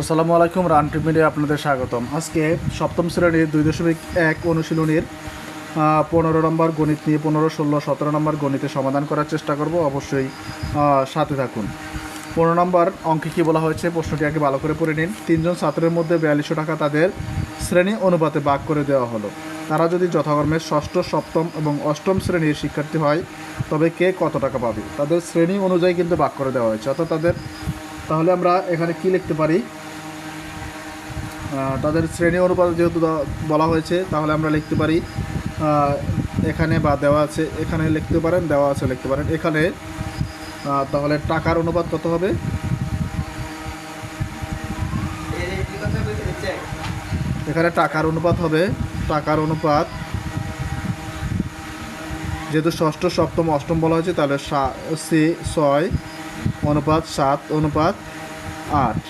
আসসালামু আলাইকুম রানটি মিডিয়া আপনাদের স্বাগতম। আজকে সপ্তম শ্রেণির দুই দশমিক এক অনুশীলনীর পনেরো নম্বর গণিত নিয়ে পনেরো, ষোলো, সতেরো নম্বর গণিতে সমাধান করার চেষ্টা করব। অবশ্যই সাথে থাকুন। পনেরো নম্বর অঙ্কে কী বলা হয়েছে? প্রশ্নটি আগে ভালো করে পড়ে নিন। তিনজন ছাত্রের মধ্যে বিয়াল্লিশশো টাকা তাদের শ্রেণি অনুপাতে ভাগ করে দেওয়া হলো। তারা যদি যথাক্রমে ষষ্ঠ, সপ্তম এবং অষ্টম শ্রেণির শিক্ষার্থী হয়, তবে কে কত টাকা পাবে? তাদের শ্রেণি অনুযায়ী কিন্তু ভাগ করে দেওয়া হয়েছে। অর্থাৎ তাদের, তাহলে আমরা এখানে কি লিখতে পারি? তাদের শ্রেণি অনুপাত যেহেতু বলা হয়েছে, তাহলে আমরা লিখতে পারি এখানে বা দেওয়া আছে, এখানে লিখতে পারেন, দেওয়া আছে লিখতে পারেন। এখানে তাহলে টাকার অনুপাত কত হবে? এখানে টাকার অনুপাত হবে, টাকার অনুপাত যেহেতু ষষ্ঠ, সপ্তম, অষ্টম বলা হয়েছে, তাহলে সি ছয় অনুপাত সাত অনুপাত আট।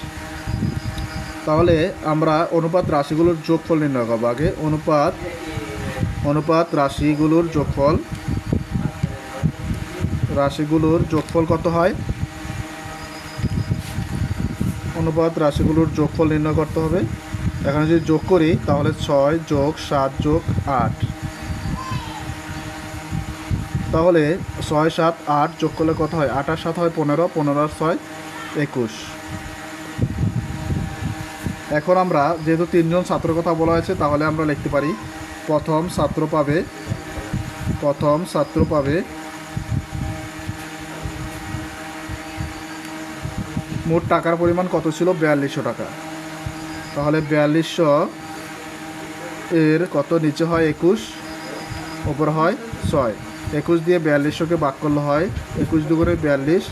তাহলে আমরা অনুপাত রাশিগুলোর যোগফল নির্ণয় করব। আগে অনুপাত অনুপাত রাশিগুলোর যোগফল। রাশিগুলোর যোগফল কত হয়? অনুপাত রাশিগুলোর যোগফল নির্ণয় করতে হবে। এখানে যদি যোগ করি, তাহলে ছয় যোগ সাত যোগ আট। তাহলে ছয় সাত আট যোগ করলে কত হয়? আট আর সাত হয় পনেরো পনেরো আর ছয় একুশ। এখন আমরা যেহেতু তিনজন ছাত্র কথা বলা হয়েছে, তাহলে আমরা লিখতে পারি, প্রথম ছাত্র পাবে, প্রথম ছাত্র পাবে মোট টাকার পরিমাণ কত ছিল? বিয়াল্লিশশো টাকা। তাহলে বিয়াল্লিশশো এর কত নিচে হয়? একুশ, ওপর হয় ছয়। একুশ দিয়ে বিয়াল্লিশশোকে বাক করলে হয় একুশ দুগুণে বিয়াল্লিশ,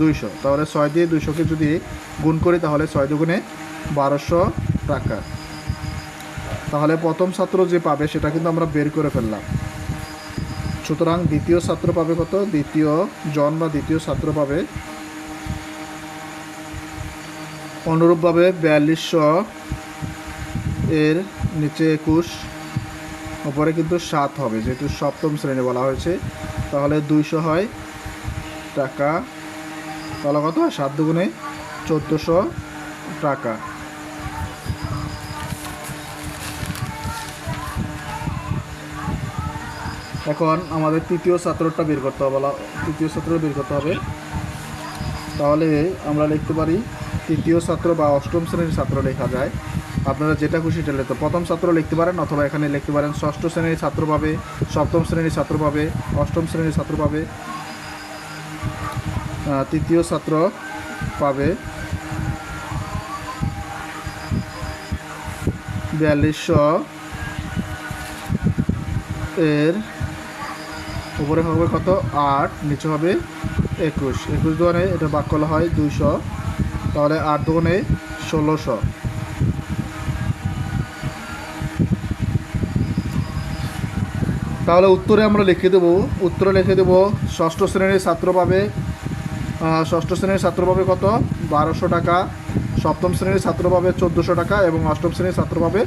দুইশো। তাহলে ছয় দিয়ে দুইশোকে যদি গুণ করি, তাহলে ছয় দুগুণে বারোশো টাকা। তাহলে প্রথম ছাত্র যে পাবে, সেটা কিন্তু আমরা বের করে ফেললাম। সুতরাং দ্বিতীয় ছাত্র পাবে কত? দ্বিতীয় জন বা দ্বিতীয় ছাত্র পাবে অনুরূপভাবে বিয়াল্লিশশো এর নিচে একুশ ওপরে কিন্তু সাত হবে, যেহেতু সপ্তম শ্রেণি বলা হয়েছে। তাহলে দুইশো হয় টাকা। তাহলে কত? সাত দুগুণে চোদ্দোশো টাকা। এখন আমাদের তৃতীয় ছাত্রটা বের করতে হবে তৃতীয় ছাত্র বের করতে হবে। তাহলে আমরা লিখতে পারি, তৃতীয় ছাত্র বা অষ্টম শ্রেণির ছাত্র লেখা যায়। আপনারা যেটা খুশি সেটা লিখতে প্রথম ছাত্র লিখতে পারেন, অথবা এখানে লিখতে পারেন, ষষ্ঠ শ্রেণির ছাত্র পাবে, সপ্তম শ্রেণির ছাত্র পাবে, অষ্টম শ্রেণির ছাত্র পাবে। তৃতীয় ছাত্র পাবে বিয়াল্লিশশো এর উপরে হবে কত? আট, নিচে হবে একুশ। একুশ দোকানে এটা বাক করা হয় দুইশো। তাহলে আট দোকানে ষোলোশো। তাহলে উত্তরে আমরা লিখে দেবো, উত্তরে লিখে দেবো, ষষ্ঠ শ্রেণির ছাত্র পাবে ষষ্ঠ শ্রেণির ছাত্র পাবে কত? বারোশো টাকা। সপ্তম শ্রেণির ছাত্র পাবে চোদ্দোশো টাকা এবং অষ্টম শ্রেণির ছাত্র পাবে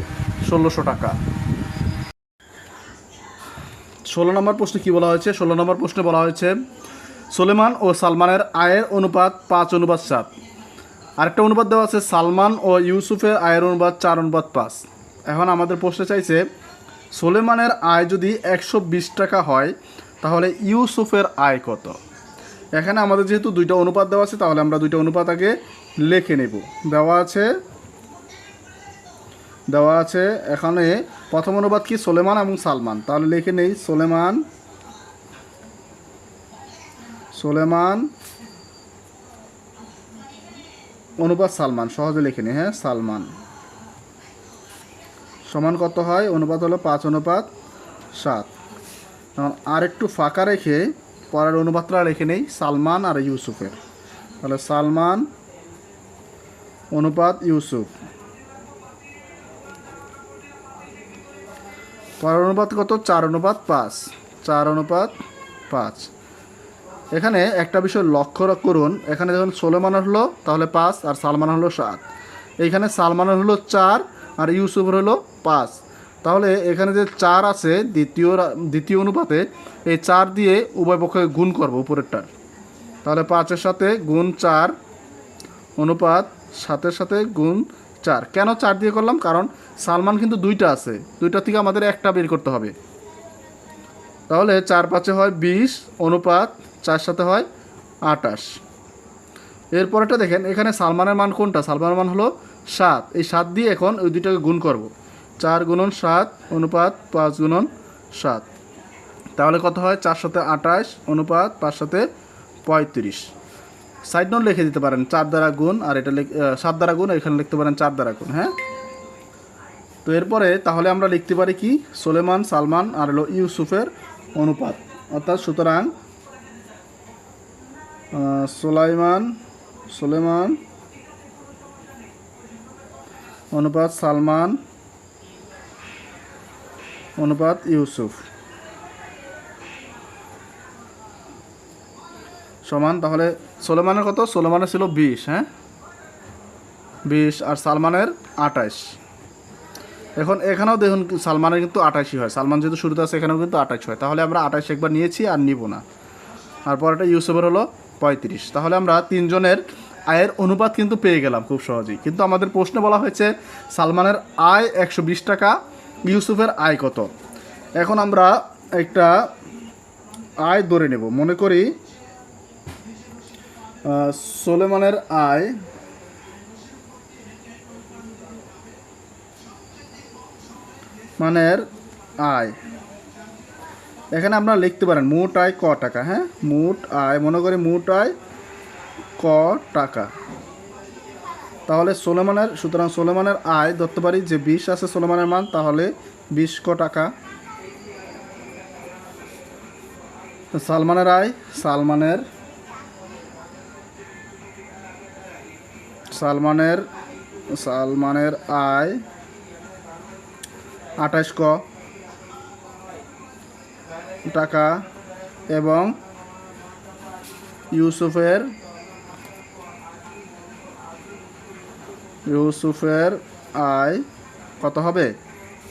ষোলোশো টাকা। ষোলো নম্বর প্রশ্নে কী বলা হয়েছে? ষোলো নম্বর প্রশ্নে বলা হয়েছে, সোলেমান ও সালমানের আয়ের অনুপাত পাঁচ, অনুপাত সাত। আরেকটা অনুপাত দেওয়া আছে, সালমান ও ইউসুফের আয়ের অনুপাত চার, অনুপাত পাঁচ। এখন আমাদের প্রশ্নে চাইছে, সোলেমানের আয় যদি একশো বিশ টাকা হয়, তাহলে ইউসুফের আয় কত? এখানে আমাদের যেহেতু দুইটা অনুপাত দেওয়া আছে, তাহলে আমরা দুইটা অনুপাত আগে লিখে নেব। দেওয়া আছে দেওয়া আছে এখানে প্রথম অনুবাদ কি, সোলেমান এবং সালমান? তাহলে লিখে নেই, সোলেমান সোলেমান, অনুবাদ সালমান, সহজে লিখে নিই হ্যাঁ সালমান। সমান কত হয়? অনুপাত হলো পাঁচ অনুপাত সাত। এখন আর একটু ফাঁকা রেখে পরের অনুপাতটা রেখে নেই, সালমান আর ইউসুফের। তাহলে সালমান অনুপাত ইউসুফ। পরের অনুপাত? কত? চার অনুপাত পাঁচ। চার অনুপাত পাঁচ। এখানে একটা বিষয় লক্ষ্য করুন। এখানে যখন সোলেমানের হলো তাহলে পাঁচ আর সালমানের হলো সাত। এইখানে সালমানের হলো চার আর ইউসুফের হলো পাঁচ। তাহলে এখানে যে চার আছে, দ্বিতীয় দ্বিতীয় অনুপাতে এই চার দিয়ে উভয় পক্ষে গুণ করব উপরেরটার। তাহলে পাঁচের সাথে গুণ চার, অনুপাত সাতের সাথে গুণ চার। কেন চার দিয়ে করলাম? কারণ সালমান কিন্তু দুইটা আছে। দুইটা থেকে আমাদের একটা বের করতে হবে। তাহলে চার পাঁচে হয় বিশ, অনুপাত চার সাথে হয় আটাশ এরপরেটা দেখেন, এখানে সালমানের মান কোনটা? সালমানের মান হলো সাত। এই সাত দিয়ে এখন ওই দুইটাকে গুণ করব। চার গুণন সাত, অনুপাত পাঁচ গুণন সাত। তাহলে কত হয়? চার সাথে আটাশ অনুপাত পাঁচ সাথে পঁয়ত্রিশ। সাইড নোট লিখে দিতে পারেন, চার দ্বারা গুণ, আর এটা সাত দ্বারা গুণ, এখানে লিখতে পারেন চার দ্বারা গুণ হ্যাঁ? তো এরপরে তাহলে আমরা লিখতে পারি কি? সোলেমান, সালমান, আর হলো ইউসুফের অনুপাত। অর্থাৎ সুতরাং সোলাইমান, সোলেমান, অনুপাত সালমান, অনুপাত ইউসুফ। সমান, তাহলে সোলেমানের কত? সোলেমানের ছিল বিশ হ্যাঁ? বিশ, আর সালমানের আঠাশ এখন এখানেও দেখুন সালমানের কিন্তু আঠাশি হয়। সালমান যেহেতু শুরুতে আছে, এখানেও কিন্তু আঠাশ হয়। তাহলে আমরা আঠাশ একবার নিয়েছি আর নিব না। আর পরেটা ইউসুফের হলো পঁয়ত্রিশ। তাহলে আমরা তিনজনের আয়ের অনুপাত কিন্তু পেয়ে গেলাম খুব সহজেই। কিন্তু আমাদের প্রশ্নে বলা হয়েছে, সালমানের আয় একশো বিশ টাকা, ইউসুফের আয় কত? এখন আমরা একটা আয় ধরে নেব। মনে করি সোলেমানের আয় মানের আয়। এখানে আপনারা লিখতে পারেন, মোট আয় ক টাকা হ্যাঁ? মোট আয়, মনে করি মোট আয় ক টাকা। তাহলে সোলেমানের, সুতরাং সোলেমানের আয় ধরতে পারি যে বিশ আছে সোলেমানের মান, তাহলে বিশ ক টাকা। সালমানের আয়, সালমানের সালমানের সালমানের আয় আঠাশ ক টাকা এবং ইউসুফের ইউসুফের আয় কত হবে?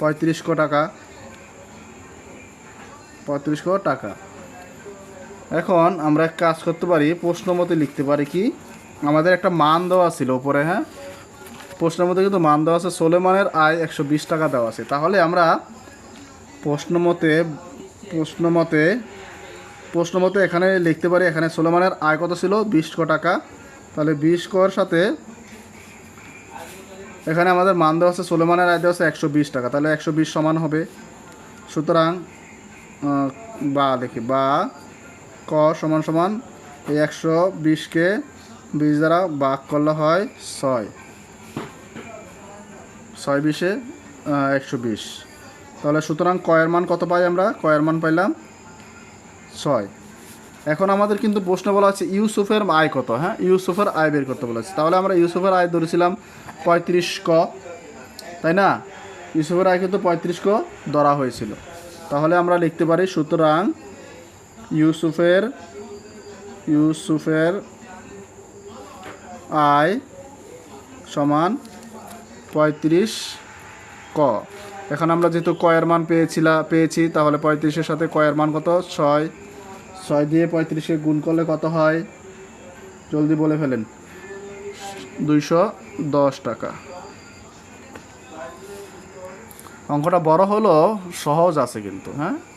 পঁয়ত্রিশ ক টাকা। পঁয়ত্রিশ ক টাকা। এখন আমরা এক কাজ করতে পারি প্রশ্ন মতে লিখতে পারি কি? আমাদের একটা মান দেওয়া ছিল উপরে হ্যাঁ? প্রশ্নের মধ্যে কিন্তু মান দেওয়া আছে, সোলেমানের আয় একশো বিশ টাকা দেওয়া আছে। তাহলে আমরা প্রশ্ন মতে প্রশ্ন মতে প্রশ্ন মতে এখানে লিখতে পারি, এখানে সোলেমানের আয় কত ছিল? বিশ ক টাকা। তাহলে বিশ কর সাথে এখানে আমাদের মান দেওয়া আছে, সোলেমানের আয় দেওয়া আছে একশো বিশ টাকা। তাহলে একশো বিশ সমান হবে। সুতরাং বা দেখি বা ক সমান সমান এই একশো বিশকে বিশ দ্বারা বাক করলে হয় ছয়। ছয় বিশে একশো বিশ। তাহলে সুতরাং কয়ের মান কত পাই আমরা? কয়ের মান পাইলাম ছয়। এখন আমাদের কিন্তু প্রশ্ন বলা আছে ইউসুফের আয় কত? হ্যাঁ ইউসুফের আয় বের করতে বলেছে তাহলে আমরা ইউসুফের আয় ধরেছিলাম পঁয়ত্রিশ ক তাই না? ইউসুফের আয় কিন্তু পঁয়ত্রিশ ক ধরা হয়েছিল। তাহলে আমরা লিখতে পারি সুতরাং ইউসুফের ইউসুফের আয় সমান পঁয়ত্রিশ ক। এখন আমরা যেহেতু কয়ের মান পেয়েছিলাম পেয়েছি, তাহলে পঁয়ত্রিশের সাথে কয়ের মান কত? ছয়। ছয় দিয়ে পঁয়ত্রিশে গুণ করলে কত হয়? জলদি বলে ফেলেন। দুইশো দশ টাকা। অঙ্কটা বড় হলো সহজ আছে কিন্তু হ্যাঁ?